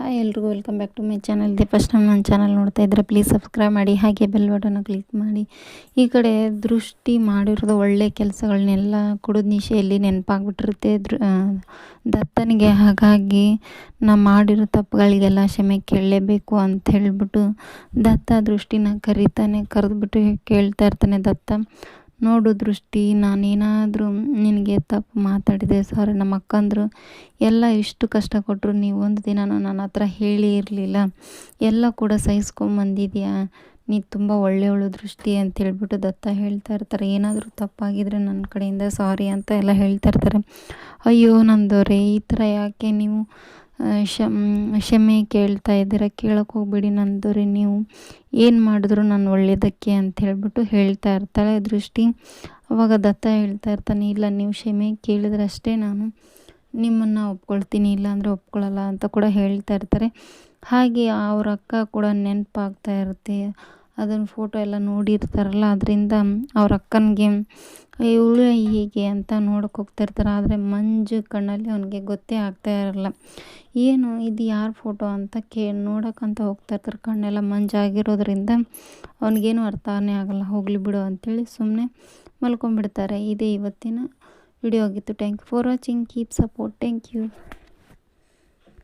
Hi ಎಲ್ರಿಗೂ, welcome back to my channel. ಇದೆ first time ನನ್ನ ಚಾನಲ್ ನೋಡ್ತಾ ಇದ್ದರೆ ಪ್ಲೀಸ್ ಸಬ್ಸ್ಕ್ರೈಬ್ ಮಾಡಿ, ಹಾಗೆ ಬೆಲ್ ಬಟನ್ನ ಕ್ಲಿಕ್ ಮಾಡಿ. ಈ ಕಡೆ ದೃಷ್ಟಿ ಮಾಡಿರೋದು ಒಳ್ಳೆ ಕೆಲಸಗಳನ್ನೆಲ್ಲ ಕುಡಿದ ನಿಶೆಯಲ್ಲಿ ನೆನಪಾಗ್ಬಿಟ್ಟಿರುತ್ತೆ. ದೃ ದತ್ತನಿಗೆ ಹಾಗಾಗಿ ನಾ ಮಾಡಿರೋ ತಪ್ಪುಗಳಿಗೆಲ್ಲ ಕ್ಷಮೆ ಕೇಳಲೇಬೇಕು ಅಂತ ಹೇಳಿಬಿಟ್ಟು ದತ್ತ ದೃಷ್ಟಿನ ಕರಿತಾನೆ, ಕರೆದ್ಬಿಟ್ಟು ಕೇಳ್ತಾ ಇರ್ತಾನೆ ದತ್ತ. ನೋಡು ದೃಷ್ಟಿ, ನಾನೇನಾದರೂ ನಿನಗೆ ತಪ್ಪು ಮಾತಾಡಿದೆ ಸಾರಿ, ನಮ್ಮ ಅಕ್ಕಂದರು ಎಲ್ಲ ಇಷ್ಟು ಕಷ್ಟ ಕೊಟ್ಟರು ನೀವು ಒಂದು ದಿನನೂ ನನ್ನ ಹತ್ರ ಹೇಳಿ ಇರಲಿಲ್ಲ. ಎಲ್ಲ ಕೂಡ ಸಹಿಸ್ಕೊಂಬಂದಿದ್ಯಾ ನೀ ತುಂಬ ಒಳ್ಳೆಯವಳು ದೃಷ್ಟಿ ಅಂತ ಹೇಳ್ಬಿಟ್ಟು ದತ್ತ ಹೇಳ್ತಾ ಇರ್ತಾರೆ. ಏನಾದರೂ ತಪ್ಪಾಗಿದ್ರೆ ನನ್ನ ಕಡೆಯಿಂದ ಸಾರಿ ಅಂತ ಎಲ್ಲ ಹೇಳ್ತಾ ಇರ್ತಾರೆ. ಅಯ್ಯೋ ನಂದೋರೆ, ಈ ಥರ ಯಾಕೆ ನೀವು ಕ್ಷಮೆ ಕೇಳ್ತಾ ಇದ್ದೀರ? ಕೇಳೋಕೆ ಹೋಗ್ಬೇಡಿ ರೀ ನೀವು ಏನು ಮಾಡಿದ್ರು ನಾನು ಒಳ್ಳೆಯದಕ್ಕೆ ಅಂತ ಹೇಳ್ಬಿಟ್ಟು ಹೇಳ್ತಾ ಇರ್ತಾಳೆ ದೃಷ್ಟಿ. ಅವಾಗ ದತ್ತ ಹೇಳ್ತಾ ಇರ್ತಾನೆ, ಇಲ್ಲ, ನೀವು ಕ್ಷಮೆ ಕೇಳಿದ್ರಷ್ಟೇ ನಾನು ನಿಮ್ಮನ್ನು ಒಪ್ಕೊಳ್ತೀನಿ ಇಲ್ಲಾಂದರೆ ಒಪ್ಕೊಳ್ಳಲ್ಲ ಅಂತ ಕೂಡ ಹೇಳ್ತಾ ಇರ್ತಾರೆ. ಹಾಗೆ ಅವ್ರ ಅಕ್ಕ ಕೂಡ ನೆನಪಾಗ್ತಾ ಇರುತ್ತೆ. ಅದನ್ನು ಫೋಟೋ ಎಲ್ಲ ನೋಡಿರ್ತಾರಲ್ಲ, ಅದರಿಂದ ಅವ್ರ ಅಕ್ಕನಿಗೆ ಇವಳು ಹೀಗೆ ಅಂತ ನೋಡೋಕೆ ಹೋಗ್ತಿರ್ತಾರೆ, ಆದರೆ ಮಂಜು ಕಣ್ಣಲ್ಲಿ ಅವನಿಗೆ ಗೊತ್ತೇ ಆಗ್ತಾ ಇರಲ್ಲ. ಏನು, ಇದು ಯಾರ ಫೋಟೋ ಅಂತ ಕೇ ನೋಡೋಕ್ಕಂತ ಹೋಗ್ತಾಯಿರ್ತಾರೆ ಕಣ್ಣೆಲ್ಲ ಮಂಜಾಗಿರೋದ್ರಿಂದ ಅವನಿಗೇನು ಅರ್ಥನೇ ಆಗಲ್ಲ, ಹೋಗಲಿ ಬಿಡು ಅಂಥೇಳಿ ಸುಮ್ಮನೆ ಮಲ್ಕೊಂಡ್ಬಿಡ್ತಾರೆ. ಇದೇ ಇವತ್ತಿನ ವಿಡಿಯೋ ಆಗಿತ್ತು. Thank you for watching keep support thank you